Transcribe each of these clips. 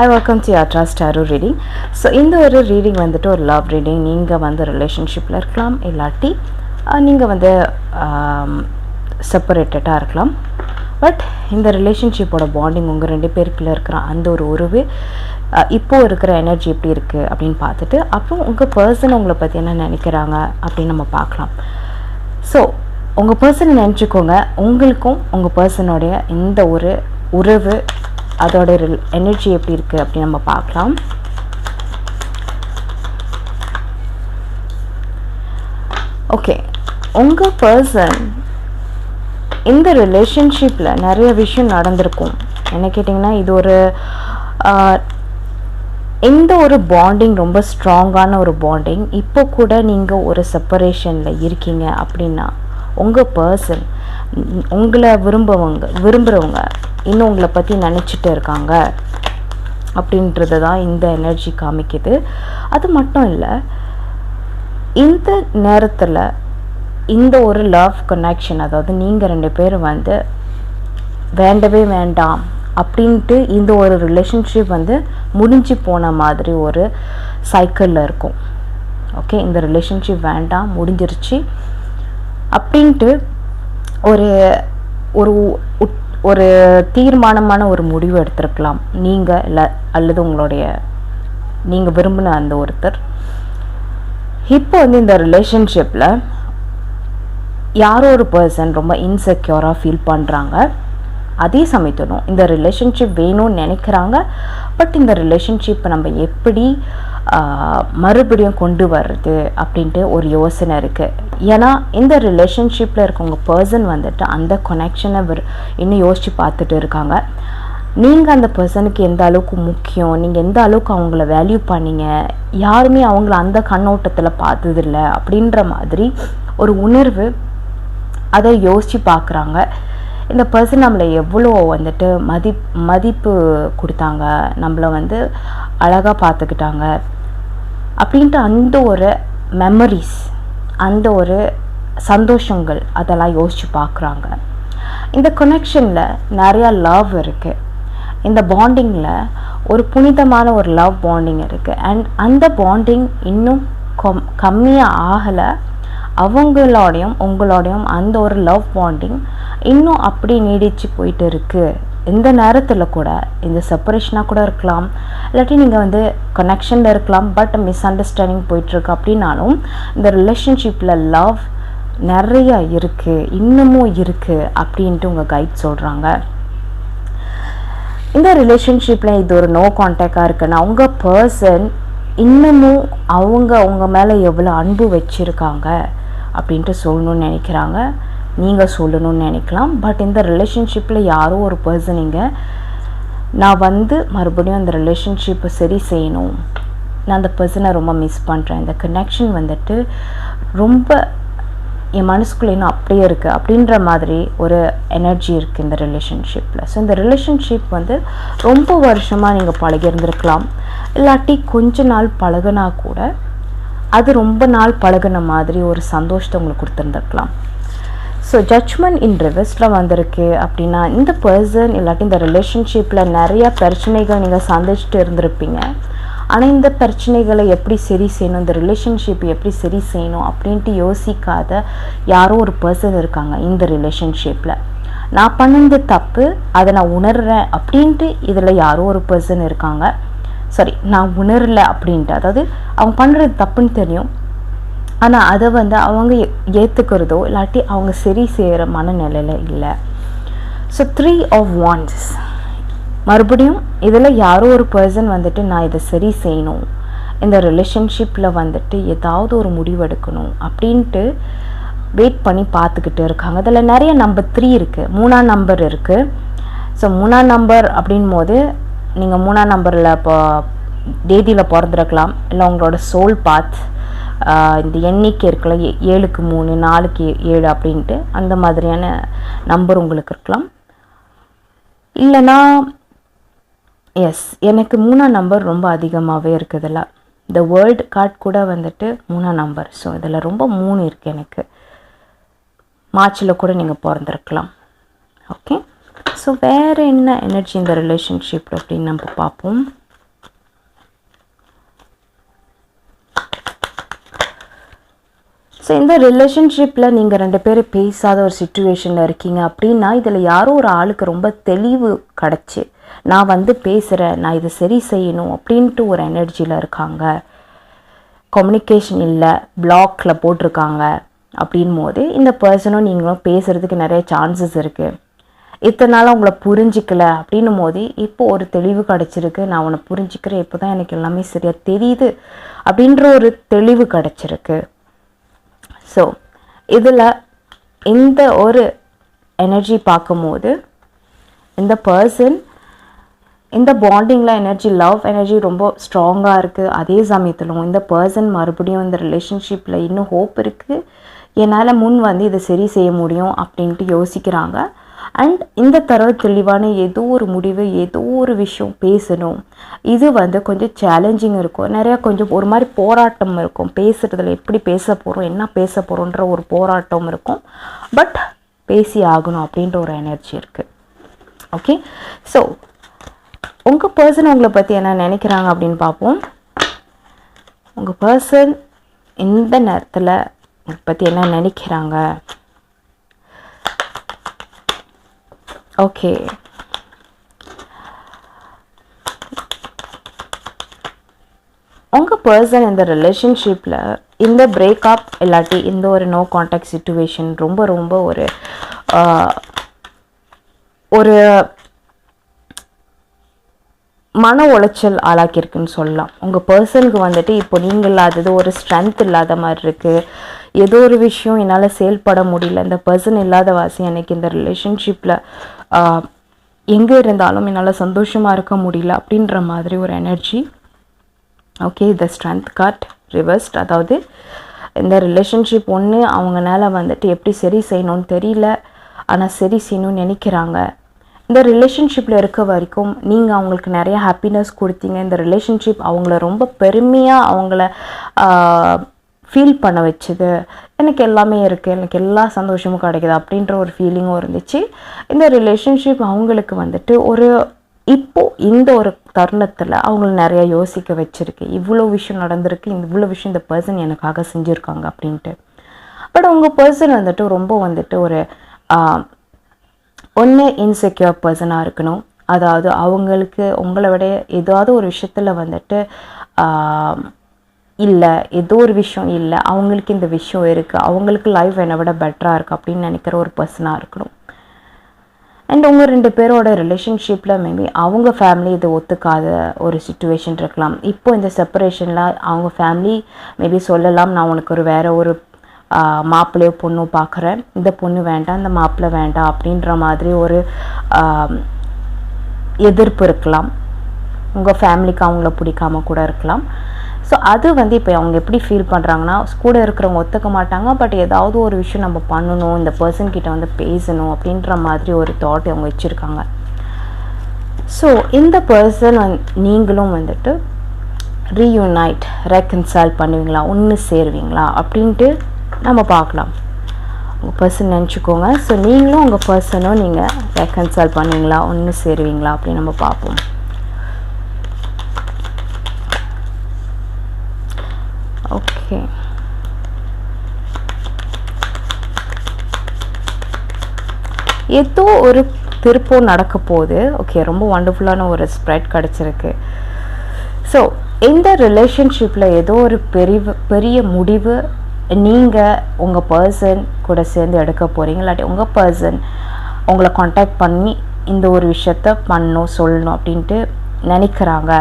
I welcome to அட்ரா ஸ்டாரோ reading so இந்த ஒரு ரீடிங் வந்துட்டு ஒரு லவ் ரீடிங் நீங்கள் வந்து ரிலேஷன்ஷிப்பில் இருக்கலாம் இல்லாட்டி நீங்கள் வந்து செப்பரேட்டடாக இருக்கலாம். பட் இந்த ரிலேஷன்ஷிப்போட பாண்டிங் உங்கள் ரெண்டு பேருக்குள்ளே இருக்கிற அந்த ஒரு உறவு இப்போது இருக்கிற எனர்ஜி எப்படி இருக்குது அப்படின்னு பார்த்துட்டு அப்புறம் உங்கள் பர்சன் உங்களை பற்றி என்ன நினைக்கிறாங்க அப்படின்னு நம்ம பார்க்கலாம். ஸோ உங்கள் பர்சனை நினச்சிக்கோங்க. உங்களுக்கும் உங்கள் பர்சனோடைய இந்த ஒரு உறவு அதோட எனர்ஜி எப்படி இருக்குது அப்படின்னு நம்ம பார்க்கலாம். ஓகே உங்கள் பர்சன் இந்த ரிலேஷன்ஷிப்பில் நிறைய விஷயம் நடந்திருக்கும். என்ன கேட்டிங்கன்னா இது ஒரு எந்த இந்த ஒரு பாண்டிங் ரொம்ப ஸ்ட்ராங்கான ஒரு பாண்டிங் இப்போ கூட நீங்கள் ஒரு செப்பரேஷனில் இருக்கீங்க அப்படின்னா உங்கள் பர்சன் உங்களை விரும்பவங்க விரும்புகிறவங்க இன்னும் உங்களை பற்றி நினச்சிட்டு இருக்காங்க அப்படின்றது தான் இந்த எனர்ஜி காமிக்குது. அது மட்டும் இல்லை இந்த நேரத்தில் இந்த ஒரு லவ் கனெக்ஷன் அதாவது நீங்கள் ரெண்டு பேரும் வந்து வேண்டவே வேண்டாம் அப்படின்ட்டு இந்த ஒரு ரிலேஷன்ஷிப் வந்து முடிஞ்சு போன மாதிரி ஒரு சைக்கிளில் இருக்கும். ஓகே இந்த ரிலேஷன்ஷிப் வேண்டாம் முடிஞ்சிருச்சு அப்படின்ட்டு ஒரு ஒரு ஒரு தீர்மானமான ஒரு முடிவு எடுத்திருக்கலாம். நீங்கள் இல்லை அல்லது உங்களுடைய நீங்கள் விரும்பின அந்த ஒருத்தர். இப்போ வந்து இந்த ரிலேஷன்ஷிப்பில் யாரோ ஒரு பர்சன் ரொம்ப இன்செக்யூராக ஃபீல் பண்ணுறாங்க அதே சமயத்திலும் இந்த ரிலேஷன்ஷிப் வேணும்னு நினைக்கிறாங்க. பட் இந்த ரிலேஷன்ஷிப்பை நம்ம எப்படி மறுபடியும் கொண்டு வர்றது அப்படின்ட்டு ஒரு யோசனை இருக்குது ஏன்னா இந்த ரிலேஷன்ஷிப்பில் இருக்கவங்க பர்சன் வந்துட்டு அந்த கனெக்ஷனை இன்னும் யோசித்து பார்த்துட்டு இருக்காங்க. நீங்கள் அந்த பர்சனுக்கு எந்த அளவுக்கு முக்கியம்? நீங்கள் எந்த அளவுக்கு அவங்கள வேல்யூ பண்ணீங்க? யாருமே அவங்கள அந்த கண்ணோட்டத்தில் பார்த்ததில்ல அப்படின்ற மாதிரி ஒரு உணர்வு அதை யோசித்து பார்க்குறாங்க. இந்த பர்சன் நம்மளை எவ்வளோ வந்துட்டு மதி மதிப்பு கொடுத்தாங்க நம்மளை வந்து அழகாக பார்த்துக்கிட்டாங்க. அப்படின்ட்டு அந்த ஒரு மெமரிஸ் அந்த ஒரு சந்தோஷங்கள் அதெல்லாம் யோசித்து பார்க்குறாங்க. இந்த கனெக்ஷனில் நிறையா லவ் இருக்குது இந்த பாண்டிங்கில் ஒரு புனிதமான ஒரு லவ் பாண்டிங் இருக்குது அண்ட் அந்த பாண்டிங் இன்னும் கம் கம்மியாக ஆகலை. அவங்களோடையும் உங்களோடையும் அந்த ஒரு லவ் பாண்டிங் இன்னும் அப்படி நீடிச்சு போயிட்டு இருக்குது இந்த நேரத்தில் கூட இந்த செப்பரேஷனாக கூட இருக்கலாம். இல்லாட்டி நீங்கள் வந்து கனெக்ஷனில் இருக்கலாம் பட் மிஸ் அண்டர்ஸ்டாண்டிங் போயிட்டுருக்கு அப்படின்னாலும் இந்த ரிலேஷன்ஷிப்பில் லவ் நிறையா இருக்குது இன்னமும் இருக்குது அப்படின்ட்டு உங்கள் கைட் சொல்கிறாங்க இந்த ரிலேஷன்ஷிப்பில் இது ஒரு நோ கான்டாக்டாக இருக்குன்னா உங்கள் பர்சன் இன்னமும் அவங்க உங்கள் மேலே எவ்வளோ அன்பு வச்சுருக்காங்க அப்படின்ட்டு சொல்லணும்னு நினைக்கிறாங்க. நீங்கள் சொல்லணும்னு நினைக்கலாம். பட் இந்த ரிலேஷன்ஷிப்பில் யாரோ ஒரு பர்சன் இங்கே நான் வந்து மறுபடியும் அந்த ரிலேஷன்ஷிப்பை சரி செய்யணும். நான் அந்த பர்சனை ரொம்ப மிஸ் பண்ணுறேன் இந்த கனெக்ஷன் வந்துட்டு ரொம்ப என் மனசுக்குள்ளே இன்னும் அப்படியே இருக்குது அப்படின்ற மாதிரி ஒரு எனர்ஜி இருக்குது இந்த ரிலேஷன்ஷிப்பில் ஸோ இந்த ரிலேஷன்ஷிப் வந்து ரொம்ப வருஷமாக நீங்கள் பழகியிருந்திருக்கலாம் இல்லாட்டி கொஞ்ச நாள் பழகுனா கூட அது ரொம்ப நாள் பழகுன மாதிரி ஒரு சந்தோஷத்தை உங்களுக்கு கொடுத்துருந்துருக்கலாம். ஸோ ஜட்ஜ்மெண்ட் இன் ரிவர்ஸில் வந்திருக்கு அப்படின்னா இந்த பர்சன் இல்லாட்டி இந்த ரிலேஷன்ஷிப்பில் நிறையா பிரச்சனைகள் நீங்கள் சந்திச்சுட்டு இருந்திருப்பீங்க. ஆனால் இந்த பிரச்சனைகளை எப்படி சரி செய்யணும்? இந்த ரிலேஷன்ஷிப் எப்படி சரி செய்யணும்? அப்படின்ட்டு யோசிக்காத யாரோ ஒரு பர்சன் இருக்காங்க இந்த ரிலேஷன்ஷிப்பில் நான் பண்ணது தப்பு அதை நான் உணர்றேன் அப்படின்ட்டு இதில் யாரோ ஒரு பர்சன் இருக்காங்க. சாரி நான் உணரல அப்படின்ட்டு. அதாவது அவங்க பண்ணுறது தப்புன்னு தெரியும். ஆனால் அதை வந்து அவங்க ஏ- இல்லாட்டி அவங்க சரி செய்கிற மனநிலையில் இல்லை. ஸோ த்ரீ ஆஃப் ஒன்ஸ் மறுபடியும் இதில் யாரோ ஒரு பர்சன் வந்துட்டு நான் இதை சரி செய்யணும். இந்த ரிலேஷன்ஷிப்பில் வந்துட்டு ஏதாவது ஒரு முடிவெடுக்கணும். அப்படின்ட்டு வெயிட் பண்ணி பார்த்துக்கிட்டு இருக்காங்க. அதில் நிறைய நம்பர் த்ரீ இருக்குது மூணாம் நம்பர் இருக்குது ஸோ மூணாம் நம்பர் அப்படின் போது நீங்கள் மூணாம் நம்பரில் இப்போ தேதியில் பிறந்திருக்கலாம். இல்லை உங்களோட சோல் பாத் இந்த எண்ணிக்கை இருக்கலாம் ஏ- ஏழுக்கு மூணு நாலுக்கு ஏ- ஏழு அப்படின்ட்டு அந்த மாதிரியான நம்பர் உங்களுக்கு இருக்கலாம். இல்லைன்னா எஸ் எனக்கு மூணாம் நம்பர் ரொம்ப அதிகமாகவே இருக்குதுல்ல. இந்த வேர்ல்டு கார்டு கூட வந்துட்டு மூணாம் நம்பர் ஸோ இதில் ரொம்ப மூணு இருக்குது எனக்கு. மார்ச்சில் கூட நீங்கள் பிறந்திருக்கலாம். ஓகே ஸோ வேறு என்ன எனர்ஜி இந்த ரிலேஷன்ஷிப் அப்படின்னு நம்ம பார்ப்போம். ஸோ இந்த ரிலேஷன்ஷிப்பில் நீங்கள் ரெண்டு பேரும் பேசாத ஒரு சுச்சுவேஷனில் இருக்கீங்க அப்படின்னா இதில் யாரோ ஒரு ஆளுக்கு ரொம்ப தெளிவு கிடச்சி நான் வந்து பேசுகிறேன் நான் இதை சரி செய்யணும் அப்படின்ட்டு ஒரு எனர்ஜியில் இருக்காங்க. கம்யூனிகேஷன் இல்லை பிளாக்ல போட்டிருக்காங்க அப்படின் போது இந்த பர்சனும் நீங்களும் பேசுகிறதுக்கு நிறைய சான்சஸ் இருக்குது இத்தனை நாள் உங்களை புரிஞ்சிக்கல அப்படின்னும் போது இப்போ ஒரு தெளிவு கிடச்சிருக்கு நான் உன்னை புரிஞ்சிக்கிறேன் இப்போ தான் எனக்கு எல்லாமே சரியாக தெரியுது அப்படின்ற ஒரு தெளிவு கிடச்சிருக்கு. ஸோ இதில் இந்த ஒரு எனர்ஜி பார்க்கும்போது இந்த பர்சன் இந்த பாண்டிங்கில் எனர்ஜி லவ் எனர்ஜி ரொம்ப ஸ்ட்ராங்காக இருக்குது அதே சமயத்திலும் இந்த பர்சன் மறுபடியும் இந்த ரிலேஷன்ஷிப்பில் இன்னும் ஹோப் இருக்குது என்னால் முன் வந்து இதை சரி செய்ய முடியும் அப்படின்ட்டு யோசிக்கிறாங்க. அண்ட் இந்த தடவை தெளிவான ஏதோ ஒரு முடிவு ஏதோ ஒரு விஷயம் பேசணும். இது வந்து கொஞ்சம் சேலஞ்சிங் இருக்கும். நிறையா கொஞ்சம் ஒரு மாதிரி போராட்டம் இருக்கும். பேசுகிறதுல எப்படி பேச போகிறோம் என்ன பேச போகிறோன்ற ஒரு போராட்டம் இருக்கும். பட் பேசி ஆகணும் அப்படின்ற ஒரு எனர்ஜி இருக்குது ஓகே ஸோ உங்கள் பர்சன் உங்களை பற்றி என்ன நினைக்கிறாங்க அப்படின்னு பார்ப்போம். உங்கள் பர்சன் இந்த நேரத்தில் உங்களை பற்றி என்ன நினைக்கிறாங்க? ஓகே உங்கள் பர்சன் இந்த ரிலேஷன்ஷிப்பில் இந்த பிரேக்கப் இல்லாட்டி இந்த ஒரு நோ கான்டாக்ட் சுச்சுவேஷன் ரொம்ப ரொம்ப ஒரு ஒரு மன உளைச்சல் ஆளாக்கியிருக்குன்னு சொல்லலாம். உங்கள் பர்சனுக்கு வந்துட்டு இப்போ நீங்கள் இல்லாதது ஒரு ஸ்ட்ரென்த் இல்லாத மாதிரி இருக்குது ஏதோ ஒரு விஷயம் என்னால் செயல்பட முடியல. இந்த பர்சன் இல்லாத வாசி எனக்கு இந்த ரிலேஷன்ஷிப்பில் எங்கே இருந்தாலும் என்னால் சந்தோஷமாக இருக்க முடியல அப்படின்ற மாதிரி ஒரு energy okay the strength card reversed அதாவது இந்த ரிலேஷன்ஷிப் ஒன்று அவங்கனால வந்துட்டு எப்படி சரி செய்யணும்னு தெரியல ஆனால் சரி செய்யணும்னு நினைக்கிறாங்க. இந்த ரிலேஷன்ஷிப்பில் இருக்க வரைக்கும் நீங்கள் அவங்களுக்கு நிறைய ஹாப்பினஸ் கொடுத்தீங்க. இந்த ரிலேஷன்ஷிப் அவங்கள ரொம்ப பெருமையாக அவங்கள ஃபீல் பண்ண வச்சுது. எனக்கு எல்லாமே இருக்குது எனக்கு எல்லா சந்தோஷமும் கிடைக்குது அப்படின்ற ஒரு ஃபீலிங்கும் இருந்துச்சு. இந்த ரிலேஷன்ஷிப் அவங்களுக்கு வந்துட்டு ஒரு இப்போ இந்த ஒரு தருணத்தில் அவங்கள நிறைய யோசிக்க வச்சுருக்கு. இவ்வளோ விஷயம் நடந்திருக்கு. இந்த இவ்வளோ விஷயம் இந்த பர்சன் எனக்காக செஞ்சுருக்காங்க அப்படின்ட்டு. பட் உங்கள் பர்சன் வந்துட்டு ரொம்ப வந்துட்டு ஒரு ஒன்று இன்செக்யூர் பர்சனாக இருக்கணும். அதாவது அவங்களுக்கு உங்களை விட ஏதாவது ஒரு விஷயத்தில் வந்துட்டு இல்லை ஏதோ ஒரு விஷயம் இல்லை அவங்களுக்கு இந்த விஷயம் இருக்குது அவங்களுக்கு லைஃப் என்னை விட பெட்டராக இருக்குது அப்படின்னு நினைக்கிற ஒரு பர்சனாக இருக்கணும். அண்ட் உங்கள் ரெண்டு பேரோட ரிலேஷன்ஷிப்பில் மேபி அவங்க ஃபேமிலி இதை ஒத்துக்காத ஒரு சுச்சுவேஷன் இருக்கலாம். இப்போ இந்த செப்பரேஷனில் அவங்க ஃபேமிலி மேபி சொல்லலாம் நான் உனக்கு ஒரு வேற ஒரு மாப்பிள்ளையோ பொண்ணோ பார்க்குறேன் இந்த பொண்ணு வேண்டாம் இந்த மாப்பிள்ளை வேண்டாம் அப்படின்ற மாதிரி ஒரு எதிர்ப்பு இருக்கலாம். உங்கள் ஃபேமிலிக்கு அவங்கள பிடிக்காம கூட இருக்கலாம். ஸோ அது வந்து இப்போ அவங்க எப்படி ஃபீல் பண்ணுறாங்கன்னா கூட இருக்கிறவங்க ஒத்துக்க மாட்டாங்க. பட் ஏதாவது ஒரு விஷயம் நம்ம பண்ணணும் இந்த பர்சன் கிட்ட வந்து பேசணும் அப்படின்ற மாதிரி ஒரு தாட் அவங்க வச்சுருக்காங்க. ஸோ இந்த பர்சன் வந் நீங்களும் வந்துட்டு ரீயூனைட் ரெக்கன்சைல் பண்ணுவீங்களா? ஒன்று சேருவீங்களா? அப்படின்ட்டு நம்ம பார்க்கலாம். உங்கள் பர்சன் நினச்சிக்கோங்க. ஸோ நீங்களும் உங்கள் பர்சனும் நீங்கள் ரெக்கன்சைல் பண்ணுவீங்களா? ஒன்று சேருவீங்களா? அப்படின்னு நம்ம பார்ப்போம். ஓகே ஏதோ ஒரு திருப்பம் நடக்க போகுது. ஓகே ரொம்ப வண்டர்ஃபுல்லான ஒரு ஸ்ப்ரெட் கிடச்சிருக்கு. ஸோ இந்த ரிலேஷன்ஷிப்பில் ஏதோ ஒரு பெரிய பெரிய முடிவு நீங்கள் உங்கள் பர்சன் கூட சேர்ந்து எடுக்க போகிறீங்க இல்லாட்டி உங்கள் பர்சன் உங்களை காண்டாக்ட் பண்ணி இந்த ஒரு விஷயத்த பண்ணணும் சொல்லணும் அப்படின்ட்டு நினைக்கிறாங்க.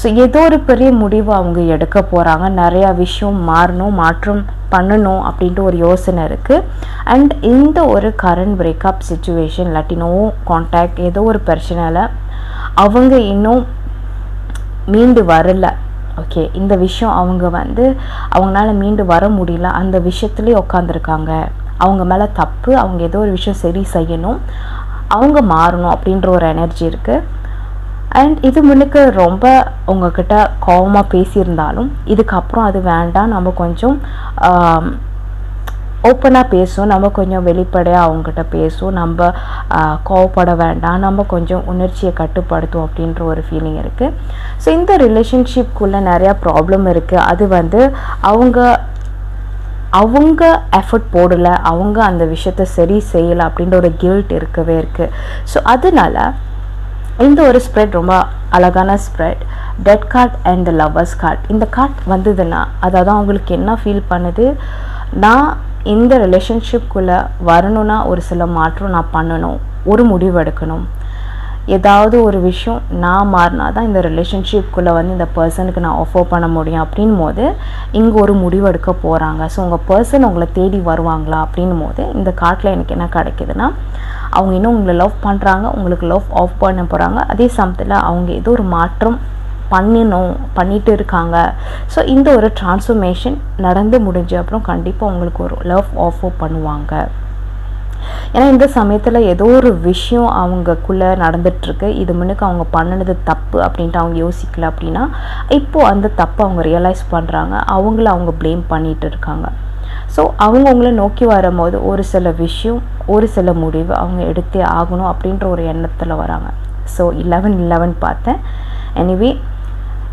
ஸோ ஏதோ ஒரு பெரிய முடிவு அவங்க எடுக்க போகிறாங்க நிறையா விஷயம் மாறணும் மாற்றம் பண்ணணும் அப்படின்ட்டு ஒரு யோசனை இருக்குது அண்ட் இந்த ஒரு கரண்ட் பிரேக்கப் சுச்சுவேஷன் இல்லாட்டி நோ காண்டாக்ட் ஏதோ ஒரு பிரச்சனையில் அவங்க இன்னும் மீண்டு வரல. ஓகே இந்த விஷயம் அவங்க வந்து அவங்களால மீண்டு வர முடியல. அந்த விஷயத்துலேயே உட்காந்துருக்காங்க அவங்க மேலே தப்பு அவங்க ஏதோ ஒரு விஷயம் சரி செய்யணும். அவங்க மாறணும் அப்படின்ற ஒரு எனர்ஜி இருக்குது அண்ட் இது முன்னுக்கு ரொம்ப உங்ககிட்ட கோவமாக பேசியிருந்தாலும் இதுக்கப்புறம் அது வேண்டாம். நம்ம கொஞ்சம் ஓப்பனாக பேசும் நம்ம கொஞ்சம் வெளிப்படையாக அவங்ககிட்ட பேசும் நம்ம கோவப்பட வேண்டாம். நம்ம கொஞ்சம் உணர்ச்சியை கட்டுப்படுத்தும் அப்படின்ற ஒரு ஃபீலிங் இருக்குது ஸோ இந்த ரிலேஷன்ஷிப்குள்ளே நிறையா ப்ராப்ளம் இருக்குது அது வந்து அவங்க அவங்க எஃபர்ட் போடலை. அவங்க அந்த விஷயத்த சரி செய்யலை அப்படின்ற ஒரு கில்ட் இருக்கவே இருக்குது ஸோ அதனால இந்த ஒரு ஸ்ப்ரெட் ரொம்ப அழகான spread dead card and the lovers card இந்த கார்ட் வந்ததுன்னா அதாவது அவங்களுக்கு என்ன ஃபீல் பண்ணுது? நான் இந்த ரிலேஷன்ஷிப்குள்ளே வரணும்னா ஒரு சில மாற்றம் நான் பண்ணணும். ஒரு முடிவு எடுக்கணும். ஏதாவது ஒரு விஷயம் நான் மாறினா தான் இந்த ரிலேஷன்ஷிப்குள்ளே வந்து இந்த பர்சனுக்கு நான் ஆஃபர் பண்ண முடியும் அப்படின் போது இங்கே ஒரு முடிவு எடுக்க போகிறாங்க ஸோ உங்கள் பர்சன் உங்களை தேடி வருவாங்களா அப்படின்னும் போது இந்த காட்டில் எனக்கு என்ன கிடைக்குதுன்னா அவங்க இன்னும் உங்களை லவ் பண்ணுறாங்க உங்களுக்கு லவ் ஆஃப் பண்ண போகிறாங்க அதே சமயத்தில் அவங்க ஏதோ ஒரு மாற்றம் பண்ணணும் பண்ணிட்டு இருக்காங்க. ஸோ இந்த ஒரு டிரான்ஸ்ஃபர்மேஷன் நடந்து முடிஞ்ச அப்புறம் கண்டிப்பாக உங்களுக்கு ஒரு லவ் ஆஃபர் பண்ணுவாங்க. ஏன்னா இந்த சமயத்தில் ஏதோ ஒரு விஷயம் அவங்கக்குள்ளே நடந்துட்டுருக்கு இது முன்னுக்கு அவங்க பண்ணினது தப்பு அப்படின்ட்டு அவங்க யோசிக்கல அப்படின்னா இப்போது அந்த தப்பை அவங்க ரியலைஸ் பண்ணுறாங்க அவங்கள அவங்க ப்ளேம் பண்ணிட்டு இருக்காங்க. ஸோ அவங்க உங்களை நோக்கி வரும்போது ஒரு சில விஷயம் ஒரு சில முடிவு அவங்க எடுத்தே ஆகணும் அப்படின்ற ஒரு எண்ணத்தில் வராங்க. ஸோ இலவன் இலவன் பார்த்தேன். எனிவே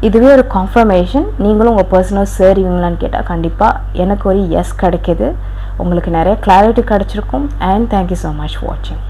இதுவே ஒரு கான்ஃபர்மேஷன் நீங்களும் உங்கள் பர்சனல் சேருவீங்களான்னு கேட்டால் கண்டிப்பாக எனக்கு ஒரு எஸ் கிடைக்கிது. உங்களுக்கு நிறைய கிளாரிட்டி கிடச்சிருக்கும் அண்ட் தேங்க்யூ ஸோ மச் வாட்சிங்